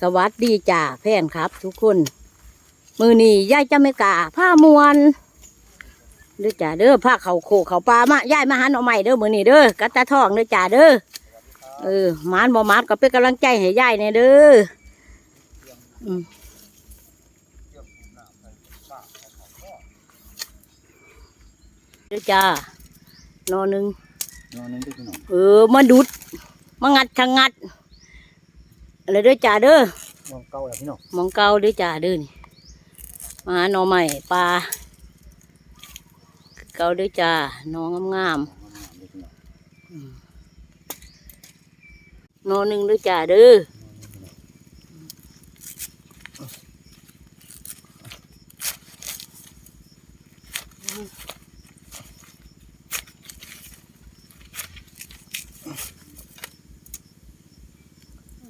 สวัสดีจ้าแฟนครับ ทุกคน มือนี้ยายจะไม่กล้าผ้ามวนเด้อจ้าเด้อผ้าเขาโคเขาปลามายายมาหันเอาใหม่เด้อมือนี้เด้อกัตตาทองเด้อจ้าเด้อเออหมานบ่หมานก็เป็นกำลังใจให้ยายเนี่ยเด้ออืมเด้อจ้านอหนึ่งนอนนึงด้วยพี่น้องเออมาดุดมางัดชะงัด อะไรเด้อจ้าเด้อมองเก่าแล้วพี่น้องหมองเก่าเด้อจ้าเด้อนี่มาหาหน่อใหม่ปลาเก่าเด้อจ้าหน้องงามมองงามด้วยพี่น้องๆหนอหนึ่งเด้อจ้าเด้อ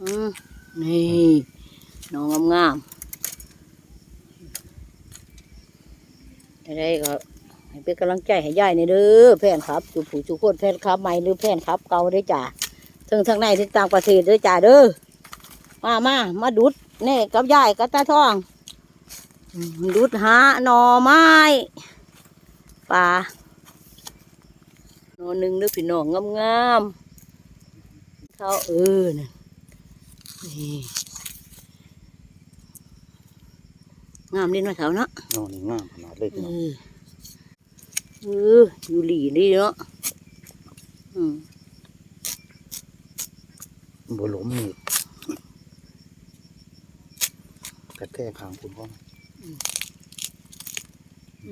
อืม นี่น้องงามๆจะได้ก็ให้เป็นกำลังใจให้ยายในอยเด้อแฟนครับจุผู้จุคนแฟนครับใหม่หรือแฟนครับเก่าเด้จ้าถึงทางในถึงต่างประเทศเด้จ้าเด้อมามามาดุดแน่กับยายกับตาทองดุดหาหน่อไม้ป่าหน่อหนึ่งเด้อพี่น้องงามๆเขาเออน่ะ นี่งามเล่นมาเถาเนาะนอนนี่งามขนาดเลยเอพี่น้องอเอออยู่หลีนี่เนาะอืมบัวหล้มนี่กระแทกขางคุณพ่อ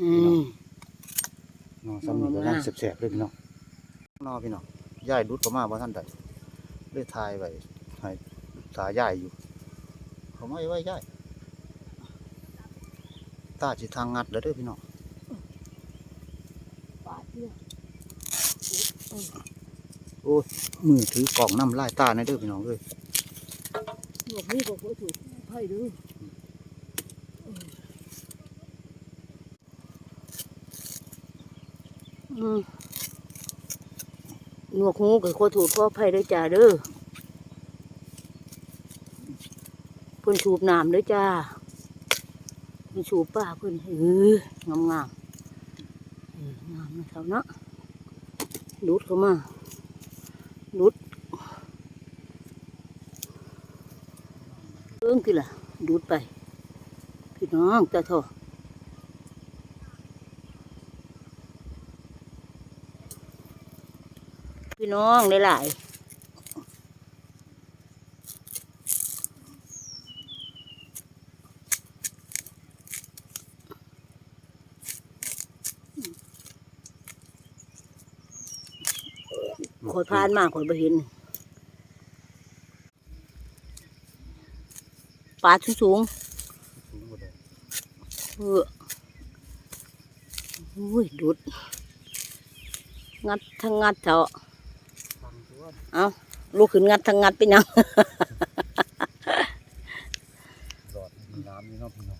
อืม นอนซ้ำนี่ก็ยังแสบๆเลยพี่น้องนอนพี่น้องย่ายดุดก็มาว่าท่านใดเลยทายไว้ให้ ตาย่ายอยู่ เขาไม่ไว้ย่ายตาจิทางงัดแล้วเด้อพี่น้องโอ้ยมือถือกล่องน้ำลายตาในเด้อพี่น้องเลยหลวงนี่บอกว่าถูกไพ่ดูอืมหนวกหูกับขอถูกพ่อไพ่ด้วยจ้าเด้อเพิ่นสูบน้ำด้วยจ้าเพิ่นสูบป้าเพิ่นเอองามงามเอองามนะเขาเนาะลุดเข้ามาลุดเอิ้งกี่ล่ะดูดไป พี่น้องตาทอพี่น้องหลายๆ อยพานมากขอยบ่เห็นปลาสูงสูงๆเอออุ้ยดุด งัดทั้งงัดเถอะเอาลูกขึ้นงัดทั้งงัดไปยังหลอดมีน้ำนี่เนาะพี่น้อง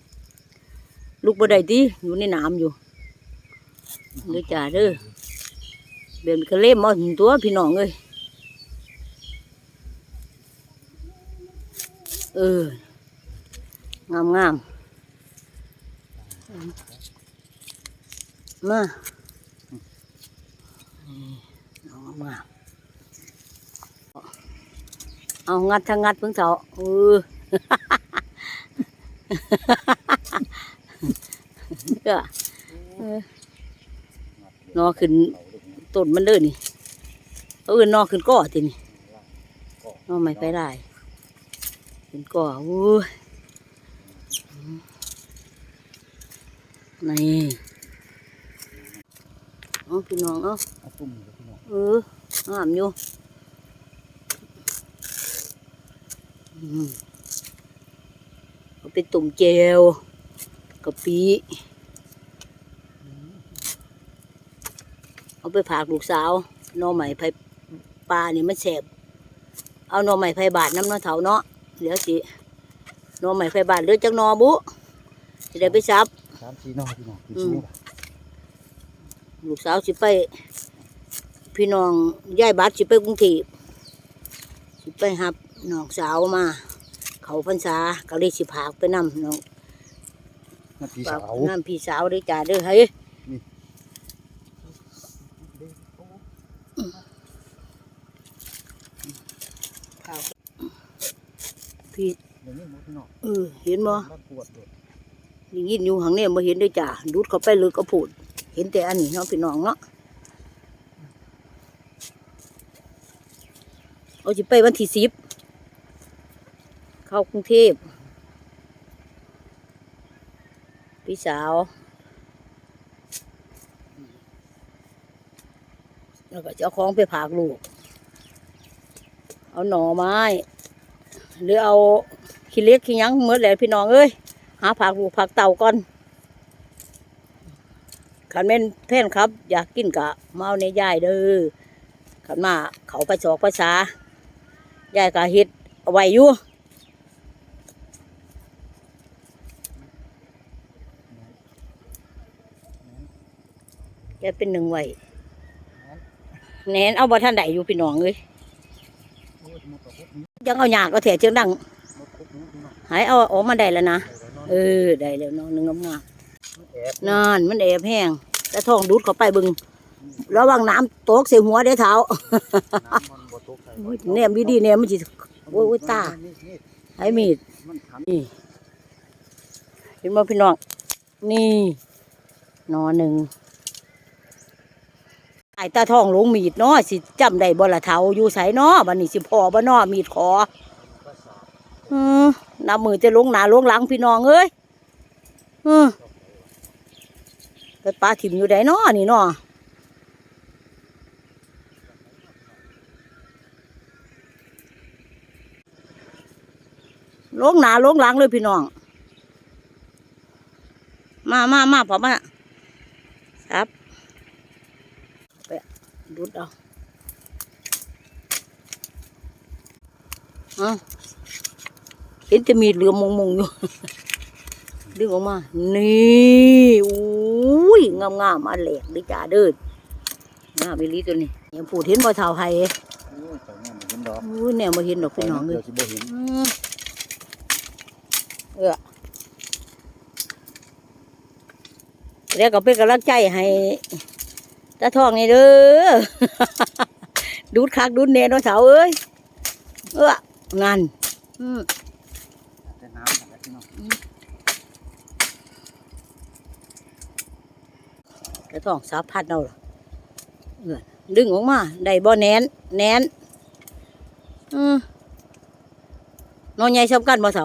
ลูกบ่ได้ดิอยู่ในน้ำอยู่เด้อจ้าเด้อ เบียนกระเล่มมาถึงตัวพี่น้องเอ้ยเอองามงามมาเอามาเอางัดทั้งงัดเพิ่งเถาเออเด้อเออนอขึ้น ต้นมันเด้อนี่เอาอื่นนอขึ้นก่อทีนี่นอไม่ไปได้ขึ้นก่อโอ้ยนี่เอาพี่น้องเอาเอาตุ้มเลยพี่น้องเอองามอยู่อืมเอาไปตุ่มเจลกะปิเอา ไปผากลูกสาวหน่อใหม่ไผ่ปลานี่มันแสบเอาหน่อใหม่ไผ่บาทน้ำเน้อเถาเนาะเดี๋ยวสิหน่อใหม่ไผ่บาทเหลือจักหนอบุจะได้ไปซับสามสี่นอพี่น้องเป็นอืมชู้ลูกสาวสิไป พี่น้องยายบัดสิไปกรุงเทพสิไปหับน้องสาวมา เขาพรรษาก็เลยสิพากไปนำน้องน้ำพี่ฝาสากวน้ำพี่สาวเด้อจ้าเด้อเฮ้ย นี่ ข้าว พี่เดี๋ยวนี้หมดพี่น้องเออเห็นบ่บ้านปวดเลยได้ยินอยู่หางเนี่ยมาเห็นเด้อจ้าดูดเข้าไปเลยก็พูด เห็นแต่อันนี้เนาะพี่น้องเนาะเอาจะไปวันที่สิบเข้ากรุงเทพพี่สาว แล้วก็จะเอาของไปผากลูก เอาหน่อไม้ หรือเอาขี้เล็กขี้ยังเมื่อแหลพี่น้องเอ้ยหาผักลูกผักเต่าก่อนขันแม่นแพ่นครับ อยากกินกะมาเอาในยายเด้อขันมาเขาไปสอกภาษายายกะเฮ็ดเอาไว้อยู่แกเป็นหนึ่งไว้แหนนเอาบ่ท่านใดอยู่พี่น้องเอ้ย ยหมดกับพวกนี้ยังเอาหยากก็แถเชียงดังหมดพวกนี้พี่น้องหายเอาออกมาได้แล้วนะไปแล้วนอนเออได้แล้วเน้องหนึ่งงามแอบๆนั่นมันแอบแห้งแต่ท้องดูดเข้าไปเบึงระวังน้ำตกใส่หัวได้อเท้าน้ำมันบ่ตกใส่โอ้ยแนมดีๆแนมมันจิโอ้ยโอ้ยตานี่นี่ให้มีดมันขันนี่เห็นบ่พี่น้องนี่หนอหนึ่ง ไอ้ตาทองลงมีดเนาะสิจำได้บ่ละเทาอยู่ไสเนาะบัดนี้สิพอบ่นาะมีดขออือน้ำมือจะลงหนาลงหลังพี่น้องเอ้ยอือไปปลาถิ่มอยู่ไดเนาะนี่เนาะลงหนาลงหลังเลยพี่น้อง มามามาพอมาครับไป ดูดเอาเอาเห็นจะมีเหลือมงมงอยู่ดึงออกมา นี่อุ้ยงามงามๆมาแหลกดิจ่าเดินงามไปลีตัวนี้ยังพูดเห็นบ่เท่าไห้โอ้ยเจ้าเนี่ยมันเห็นดอกอุ้ยแนวมาเห็นดอกพี่น้องเลยเนอืมเออแล้วก็เป็นกำลังใจให้ ตาทองนี่เด้อดูดคักดูดเนเนาะเสาเอ้ยเอองานอืมแต่น้ำนั่นแหละพี่น้องกระท้องสาพัดเอาล่ะเอื้อนดึงออกมา ได้บ่แหนนแหนนอืมนอนใหญ่สำคัญบ่เสา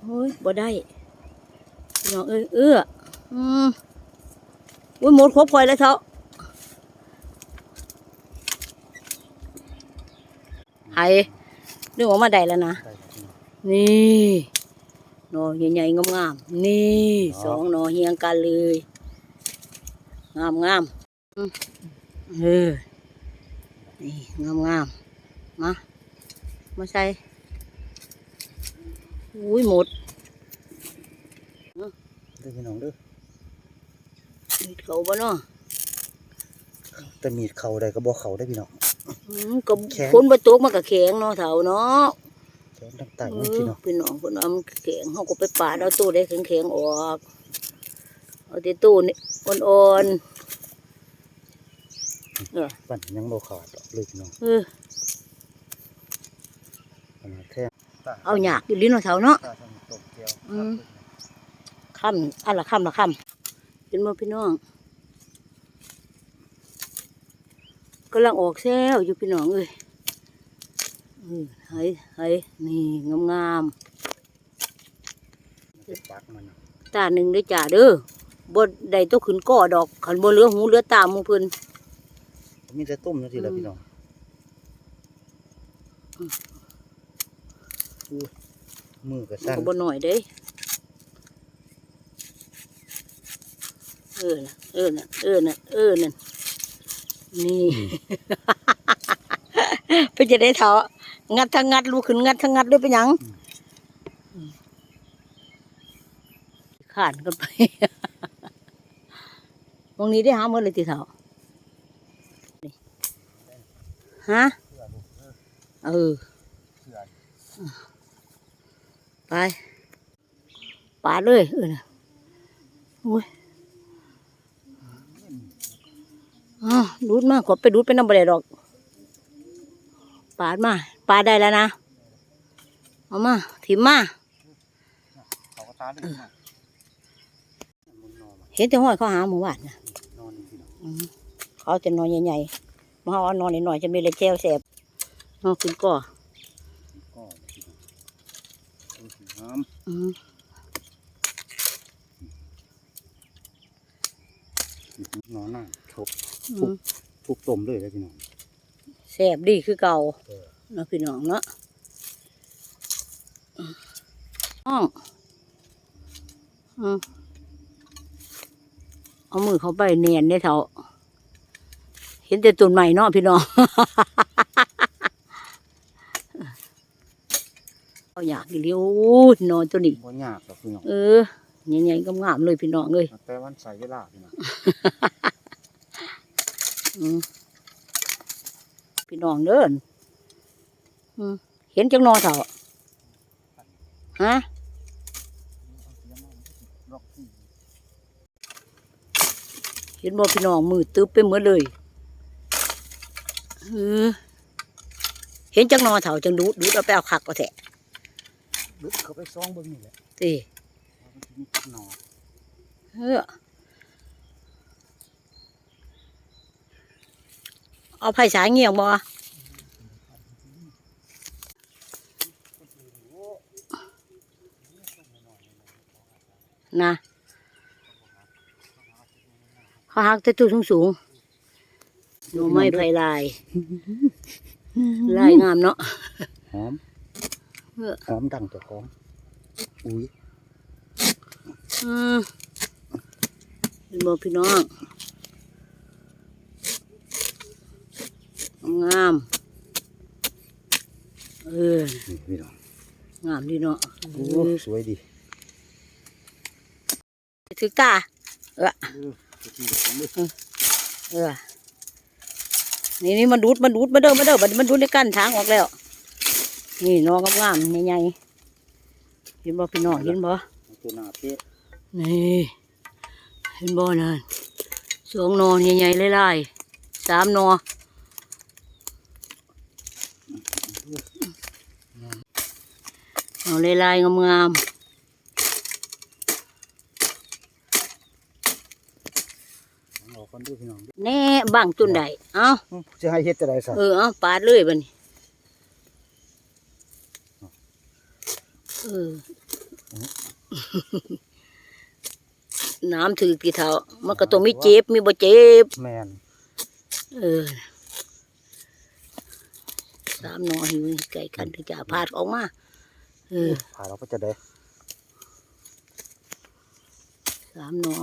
โอ้ยบ่ได้พี่น้องเอ้ยเอื้ออืม อุ้ยหมดครบคอยแล้วเสาไห้ดึงออกมาได้แล้วนะได้ครับพี่น้องนี่หนอใหญ่ๆงามๆนี่สองหนอเฮียงกันเลย งามงามเออนี่งามงามมามาใส่อุ้ยหมดเด้อพี่น้องเด้อมี เขาบ่เนาะแต่มีดเข่าได้ก็บ่เข่าได้อพี่น้อง อืมก็แข็ง คนบ่ตกมันก็แข็งเนาะเถาเนาะแขนตั้งแต่เอนี่อพี่น้องพี่น้องคนเอามันแข็งเขาก็ไปปาดเอาตู้ได้แข็งๆออกเอาที่ตู้นี่อ่อนๆเออปั่นยังบ่ขาดดอกเลยพี่น้องเออขนาดแท้เอาหยากอยู่ลิ้นเอาเถาเนาะ ตาทำตกเกียวอืมค่ำอันละค่ำละค่ำเป็นมาพี่น้อง กำลังออกแซวอยู่พี่น้องเอ้ยเออเฮ้ยเฮ้ยนี่งามงามเป็นปักมันน่ะๆตาหนึ่งได้อจ่าเด้อบดได้ตัวขึ้นก่อดอกขันบนเรือหูเรือตามหมูเพิ่นมีแต่ต้มนั่นทีละอืมพี่น้องอุ้ยมือก็มันสั่นก็บ่หน่อยเด้เออน่ะเออน่ะเออน่ะเออน่ะ นี่ เพื่อจะได้เถาะงัดทั้งงัดลูกขึ้นงัดทั้งงัดด้วยเป็นหยังขานกันไปตรงนี้ได้หาหมดเลยติเถาะนี่ฮะเออไปปาดเลยเออน่ะโอ้ย อ้าวดูดมากกดไปดูดไปน้ำบะเดดอก ปาดมา ปาดได้แล้วนะ เอามา ถิมมา เขาก็ตาได้พี่น้องมึงนอนมาเห็นแต่ห้อยเขาหาหมู่บ้านนะนอนนี่พี่น้องอืมเขาจะนอนใหญ่ๆมาเอานอนหน่อยๆจะมีเลยแจวแสบนอนขึ้นก่อก็พี่น้องดูสิน้อืมำนอนนั่งทุบ อืมทุบต้มเลยเลยพี่น้องแสบดีคือเก่าเออเนาะพี่น้องเนาะห้องอืมเอามือเขาไปเนียนได้เถอะเห็นแต่ต้นใหม่เนาะพี่น้องเขาอยากกินเลี้ยวนอนตัวนี้บ่ยากหรอกพี่น้องเออใหญ่ๆงามๆเลยพี่น้องเลยแต่วันใส่เวลาพี่น้อง อืมพี่ น้องเดินอืมเห็นจังนอเถอะฮะล็อกที่เห็นบ่พี่น้องมือตึ๊บไปหมดเลยเออเห็นจังนอเถาจังดูดดูดเอาไปเอาขักก็แทะลึกเข้าไปซองเบิ่งนี่แหละสิว่ามันสิมีกับหนอเออ เอาไผ่สายเงี่ยงบ่นะเขาหักแต่ตู้สูงๆหนูไม่ไผ่ลาย ลายงามเนาะหอมเออหอมดังเจ้าของอุ้ยอืมเห็นบอกพี่น้อง งามเออนี่พี่น้องงามดีเนาะโอ้เออสวยดีถึกตาเออจะกินกับผมเลยเออนี่นี่มันดูดมันดูดมาเด้อมาเด้อบัดนี้มันดูดในกั้นทางออกแล้ว นี่น้องงามๆใหญ่ๆเห็นบ่พี่น้องเห็นบ่เอาตัวหน้าเป๊ะนี่เห็นบ่นั่นสองนอนใหญ่ๆไล่ๆสามนอ เอาไล่ๆงามเอาคนดูพี่น้องๆแน่บังตุนใดเอาจะให้เฮ็ดจะได้สั่นเออเอาปาดเลยบัดนี้เออน้ำถือกี่เท่ามันก็ต้องมีเจ็บมีบ่เจ็บแม่นเออสามหนอหิวไก่กันถึงจะพาดออกมาเออ ผ่าเราก็จะได้สามหนอ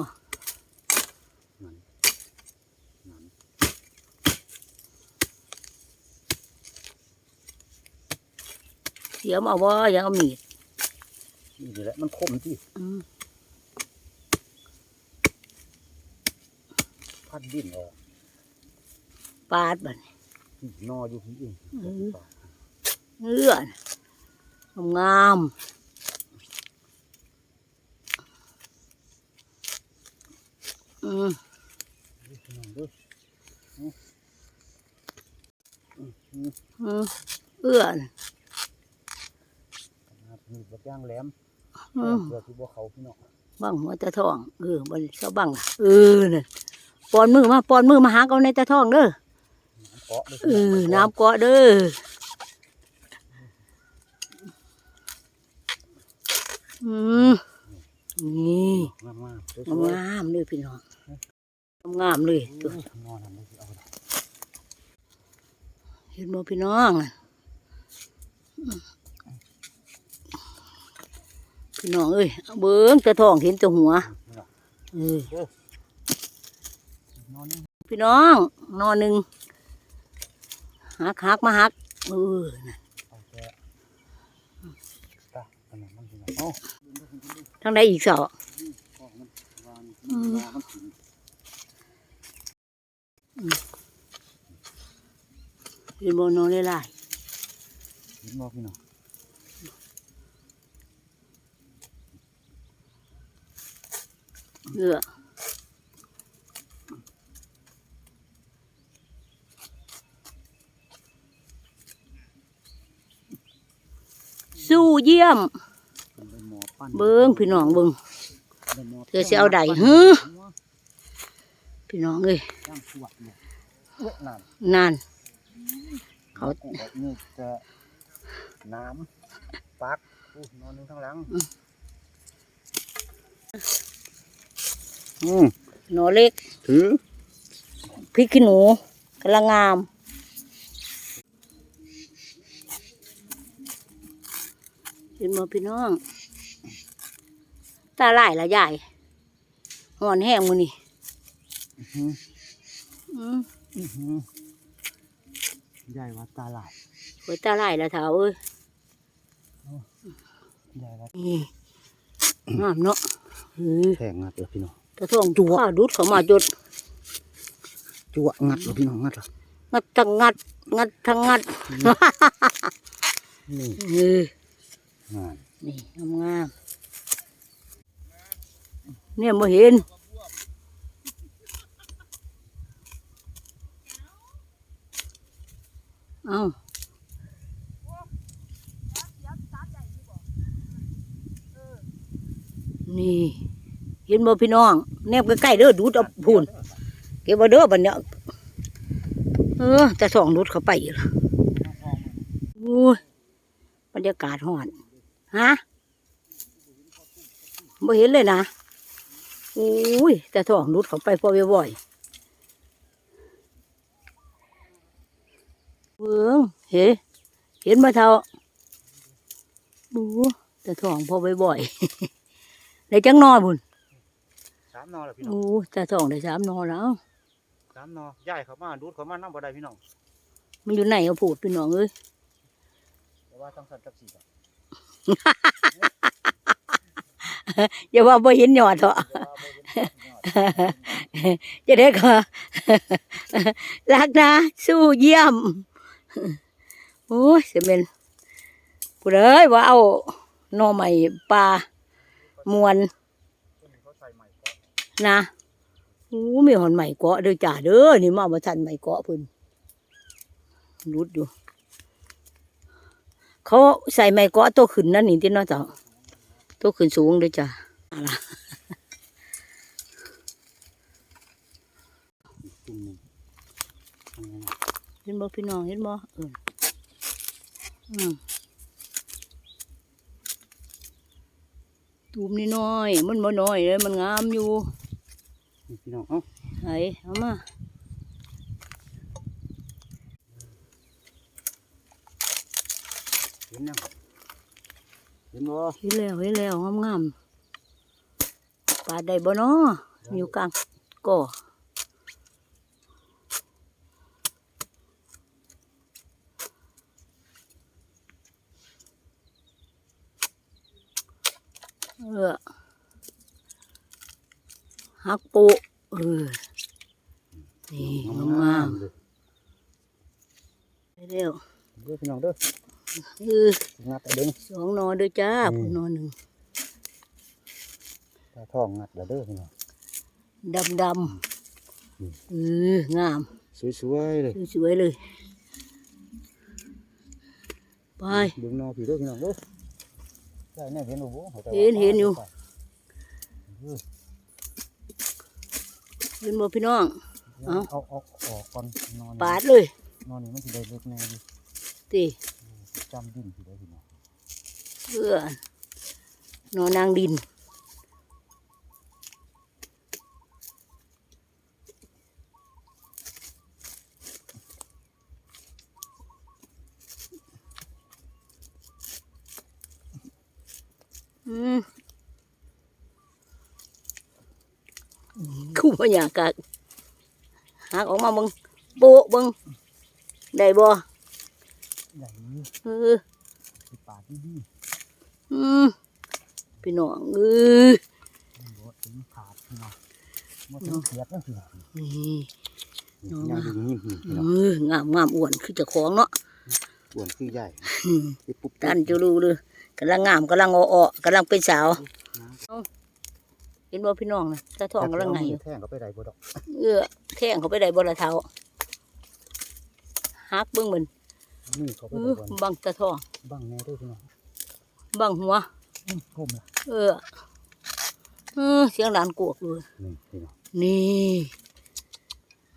นั่นเสียมเอาว่ายังเอามีดนี่แหละมันคมที่อืมพัดดิ้นออกปาดบัดนี้นี่นออยู่พี่เองเออเนื้อน งามอืมพี่น้องเด้ออืมเอื้อนมีบักย่างแหลมอืมเพื่อที่บ่เขาพี่น้องบังหัวตะทองเออบันเขาบังล่ะเออน่ะปอนมือมาปอนมือมาหาเอาในตะทองเด้อเกาะเลยเออน้ำเกาะเด้ออืม นี่งามงามเลยพี่น้องงามเลยตัวเห็นบ่พี่น้องน่ะพี่น้องเอ้ยเบิ้งตะทองเห็นแตัวหัวพี่น้องเออนอนนี่พี่น้อง นอนหนึ่งหักหักมาหักเออนั่น ทางใดอีกสองเห็นบ่นอนเลยล่ะเห็นบ่พี่น้องเลือสู้เยี่ยม เบิ้งพี่น้องเบิ้งใบหมเธอสิเอาใดปั้นหือพี่น้องเอ้ยย่างสวดเนี่ยเอ้ยนั่นนานเขาแบบนี้จะน้ำปักอู้นอนหนึงข้างหลังอืมหนอเล็กถือพริกขี้หนูกำลังงามเห็นบ่พี่น้อง ตาลายละใหญ่หอนแห้งมือนี่อื้อหืออืมอื้อหือใหญ่ว่าตาหลายไว้ตาลายละเท้าเอ้ยใหญ่ว่านี่งามเนาะเฮ้ยแทงงัดเลยพี่น้องตะท่องจัวดูดเข้ามาจดจั่วงัดเลยพี่น้องงัดเลยงัดทั้งงัด งัดทั้งงัดนี่เฮ้ยงานนี่งามงามๆ เนี่ยมาเห็นเอ้านี่เห็นบ่พี่น้อง แนบใกล้ๆเด้อดูดเอาพูนเก็บเอาเด้อบัดเนี้ยเออแต่สองดูดเข้าไปอีกละโอ้ยบรรยากาศหอนฮะบ่เห็นเลยนะ อุ้ยแต่ท้องรุดเขาไปพอบ่อยๆเบิ่งเห็นเห็นมาเท่าบูแต่ท้องพอบ่อยๆได้จังนอบุญสามนอแล้วพี่น้องโอ้แต่ท้องได้สามนอแล้วสามนอย่ายเขามาดูดเขามานั่งบ่ได้พี่น้องมันอยู่ไหนเอาพูดพี่น้องเอ้ยแต่ว่าต้องสั่นจักสี่ก่ อนอย่าว่าบ่เห็นยอดเถอะจะได้ก็รักนะ สู้เยี่ยม โอ้ยเสียเป็นผู้เลยว่าเอาหน่อใหม่ปลามวนเขาใส่ใหม่ก่อนนะโอ้มีหอนใหม่เกาะเด้อจ่าเด้อนี่มาบ่ทันใหม่เกาะเพิ่นรุดอยู่เขาใส่ใหม่เกาะตัวขึ้นนั่นนี่ที่เน้อจ้ะ ตัวขึ้นสูงเด้อจ้ะอะไรจุ่มหนึ่งอันนี้นะเห็นบ่พี่น้องเห็นบ่เอออืมตูมนี่น้อย มันบ่น้อยเลยมันงามอยู่นี่พี่น้องเอ้าไห้เอามาเห็นยังเห็นบ่เห็นแล้วเห็นแล้วงามงามๆปลาได้บ่เนาะอยู่กลางก่อเออฮักโปะเออนี่งามงามเลยๆไปเร็วเด้อพี่น้องเด้อ เอองัดเอาเด้งสองนอเด้อจ้าอืมพุ่นนอหนึ่งตาท้องงัดแล้วเด้อพี่น้องดำดอืมำเอองาม สวยๆเลยสวยๆเลย ไปเบิ่งนอพี่เด้อพี่น้องเด้อใช่แน่เห็นบ่บ่ขาจะว่าเห็นเห็นอยู่เออเห็นบ่พี่น้องเอ้าเอาเอาออกก่อนนอนปาดเลย นอนนี่มันสิได้เล็กแน่อยู่ตี จำดินพี่เด้อพี่น้องเพื่อนอนางดินอืมคู่พยากาศหักออกมาบึงโปะบึงได้บ่ เออปาดดีอืมพี่น้องเออบ่ถึงขาดพี่น้องบ่ถึงเสียดนะพี่น้องนี่น้องย่างนี่พี่เอน้ององามงามอ้วนคือเจะของเนาะอ้วนคือใหญ่ปุ๊บตันจะรู้เลยกำลังงามกำลังอ้อกำลังเป็นสาวเห็นบ่พี่น้องนะตาทองกำลังไงอยู่แท่งก็ไปได้บ่ดอกเออแท่งเขาไปได้บ่ละเท้าฮักเบิ่งมัน นี่เขาไปเอได้อบ่บังตาทองบังแน่เด้วยพี่น้องบังหัวอืมก้มละเออเออเสียงหลานกวกเลยนี่พี่น้องนี่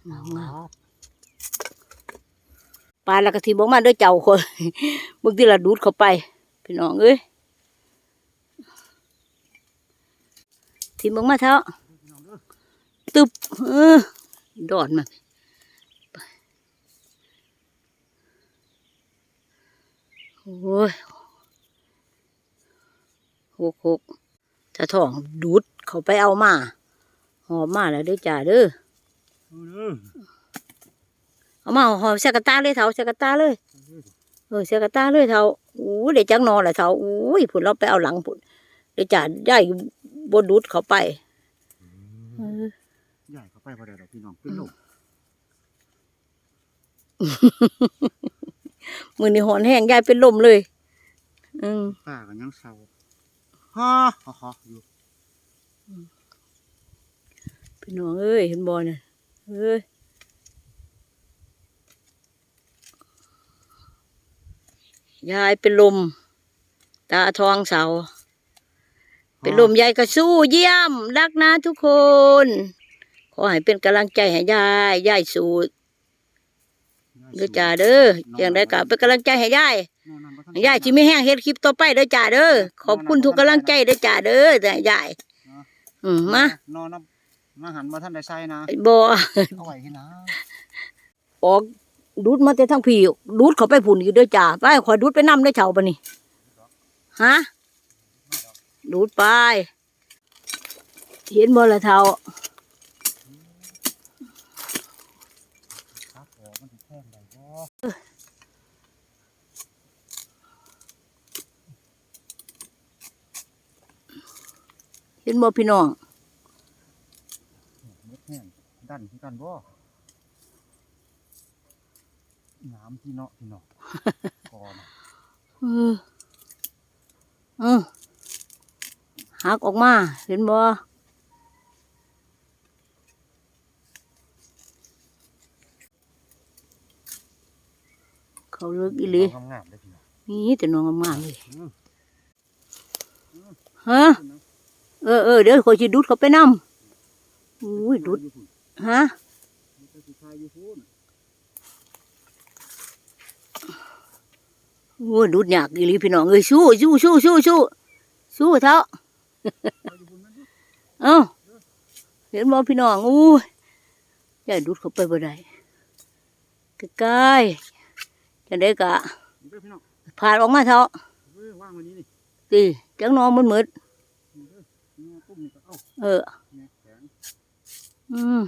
งามงามปลาแล้วก็ทีบอกมาเด้วยเจ้าคนบางทีละดูดเข้าไป พี่น้องเอ้ยทีบอกมาเท้าตึบเออดอนมันไป โอ้ยหกหกถ้าท้องดูดเขาไปเอามา หอมมาแล้วด้อจ้าเด้อเอามาหอมใส่กตาเลยเถาใส่กตาเลยเออใส่กตาเลยเถาอู้เดี๋ยวจังนอนแหละเถาอู้ยผุนเราไปเอาหลังผุนเดี๋ยวจ้าได้บนดูดเขาไปใหญ่เขาไปบ่ได้ดอพี่น้องเป็นลม มือนี่หอนแห้งยายเป็นลมเลย อืมป้าก็ยังเศร้าฮ่าฮ่าฮ่าอยู่พี่น้องเอ้ยเห็นบอลเนี่ยเอ้ยยายเป็นลม ตาทองเสา เป็นลมยายก็สู้เยี่ยม รักนะทุกคน ขอให้เป็นกำลังใจให้ยาย ยายสู้ เด้อจ่าเด้ออย่างไรก็เป็นกำลังใจให้ยายนอนนำบ่ทันยายจิไม่แห้งเฮ็ดคลิปต่อไปเด้อจ่าเด้อขอบคุณทุกกำลังใจเด้อจ่าเด้อแต่ยายอืมมานอนนำมาหันมาท่านได้ใส่นะบ่เอาไว้ที่นะออกดูดมาแต่ทั้งพี่ดูดเขาไปผุนอยู่เด้อจ่าไปขอดูดไปนำได้อเฉาปะนี่ฮะดูดไป เห็นบ่ละเท่า ครับออกมันสิแท่งได้บ่ เห็นบ่พี่น้องเม็ดแห้งดันคือกันบ่น้ำพี่เนาะพี่เนาะก่อนเออเออหักออกมา เห็นบ่เขาเลิกอีหลีงามๆเลยพี่เนาะนี่แต่น้องงามๆเลยอืมฮะ เออเออเดี๋ยวขอยสิดูดเขาไปนำอุ้ยดูดฮะโอ้ยดูดยากอีหลีพี่น้องเอ้ยสู้สู้สู้สู้สู้สู้เท่าเอ้าเห็นบ่พี่น้องอู้ยอย่าดูดเข้าไปบ่ได้ใกล้ๆจะได้กะนี่เด้อพี่น้องผ่านออกมาเท่าเว้ยว่างวันนี้นี่ตีจังนอนมันมืด นี่เด้อนี่ตุ้มนี่ก็ เออ อืม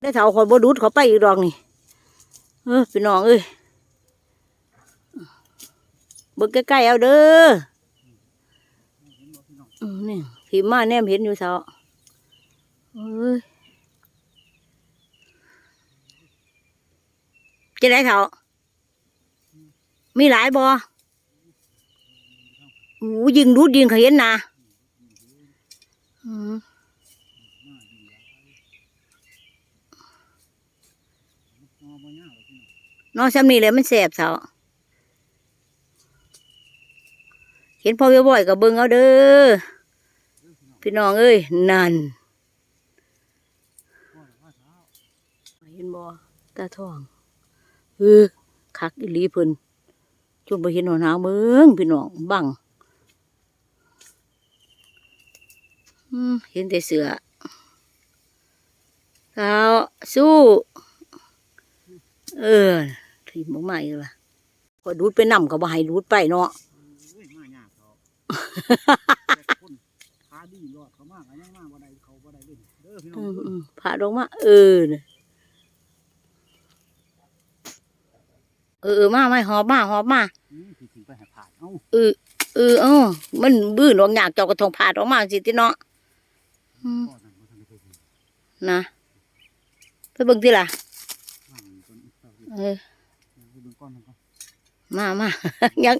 ได้เท่าคนบ่ดูดเขาไปอีกดอกนี่เออพี่น้องเอ้ยเบิ่งใกล้ๆเอาเด้อเห็นบ่พี่น้องอืมนี่ผีมาแนมเห็นอยู่เท่าเอ้ยจะได้เท่า มีหลายบ่อู้ยิงดูดยิงเขาเห็นนะอืมงอบ่ยาวเลยพี่น้องนอนซ้ำนี่เลยมันแสบเสาเห็นพ่อบ่อยๆกับเบิ่งเอาเด้อ พี่น้องเอ้ยนั่นเห็นบ่ตาทองเออคักอีลีเพิ่น จนบ่เห็นหัวหน้าเบิ่งพี่น้องบังเห็นแต่เสือเท้าสู้ เออทีมบ่มาอีกละพอดูดไปนำก็บ่ให้ดูดไปเนาะเอ้ยมาดีรอดเขามากอันยังมากบ่ได้เขาบ่ได้เล่นเด้อพี่น้องมอืมผ่าลงมา เออน่ะ เออเออมาไม่หอบมาหอบมาอืมสิถึงไปหาผ่านเอ้าเออเออเออมันบื้นออกอยากเจ้ากระทงผ่าออกมาสิติเนาะอืมก่อนนั้นบ่ทันได้ไปดูนะไปเบิ่งติล่ะเออมามายัง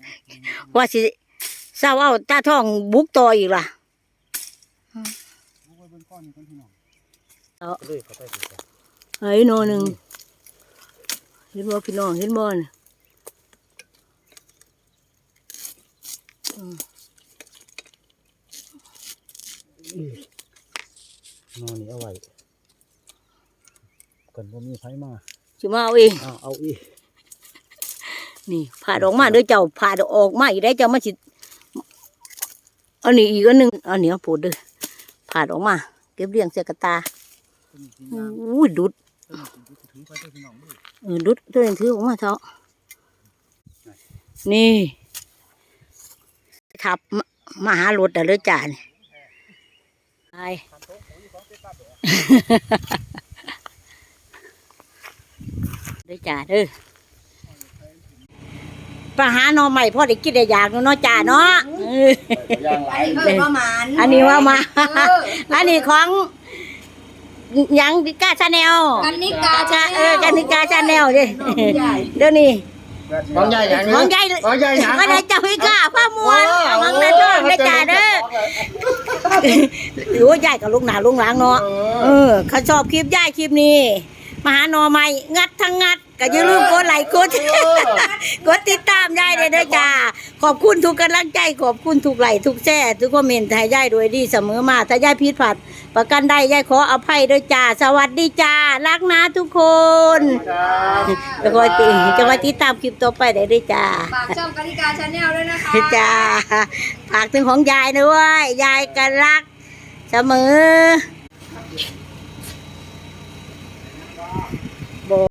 ว่าสิเศร้าเอาตาทองบุกต่ออีกล่ะเลยเขาไปสิจ้ะไอ้โนหนึ่ง เห็นบ่พี่น้องเห็นบ่น่ะอืมนอนนี่เอาไว้กันบ่มีไผมาสิมาเอาเองอ้าวเอาอีกนี่ผ่าดออกมาเด้อเจ้าผ่าดออกมาอีกได้เจ้ามาสิอันนี้อีกอันหนึ่งอันนี้เอาโปวดเด้อผ่าดออกมา เก็บเรียงเสยกระตาอู้ยดุดถือไป เออดุดตัวเองถือออกมาเถอะนี่ขับมาหารถแต่เลยจ่านี่ไปเด้จ่าเด้อปหาหน่อใหม่พ่อได้กินได้อยากเนาะจ่าเนาะออย่างหลายเพิ่นประมาอันนี้ว่ามา อันนี้ของ ยังดิก้าชาแนลกันนิกาชาเออกันนิกาชาแนลดิเดี๋ยวนี้ของใหญ่อย่างของใหญ่ของใหญ่หยังก็ได้เจ้าพิก้าผ้ามวนเอามังได้ด้วยได้จ่าเด้อหรือว่าใหญ่กับลูกหนาลูกหลังเนาะเออเขาชอบคลิปย่ายคลิปนี้มาหาหนอใหม่งัดทั้งงัด ก็อย่าลืมกดไลค์กดกดติดตามย่ายเลยเด้อจ้าขอบคุณทุกกำลังใจขอบคุณทุกไลค์ทุกแช่ทุกคอมเมนต์ให้ย่ายโดวยดีเสมอมาถ้าย่ายผิดพลาดประกันได้ย่ายขออภัยด้วยจ้าสวัสดีจ้ารักนะทุกคนจะคอยติจะคอยติดตามคลิปต่อไปได้ด้วยจ้า ฝากช่องกันนิกาชาแนลด้วยนะคะ จ้าฝากถึงของยายด้วย ยายก็รักเสมอ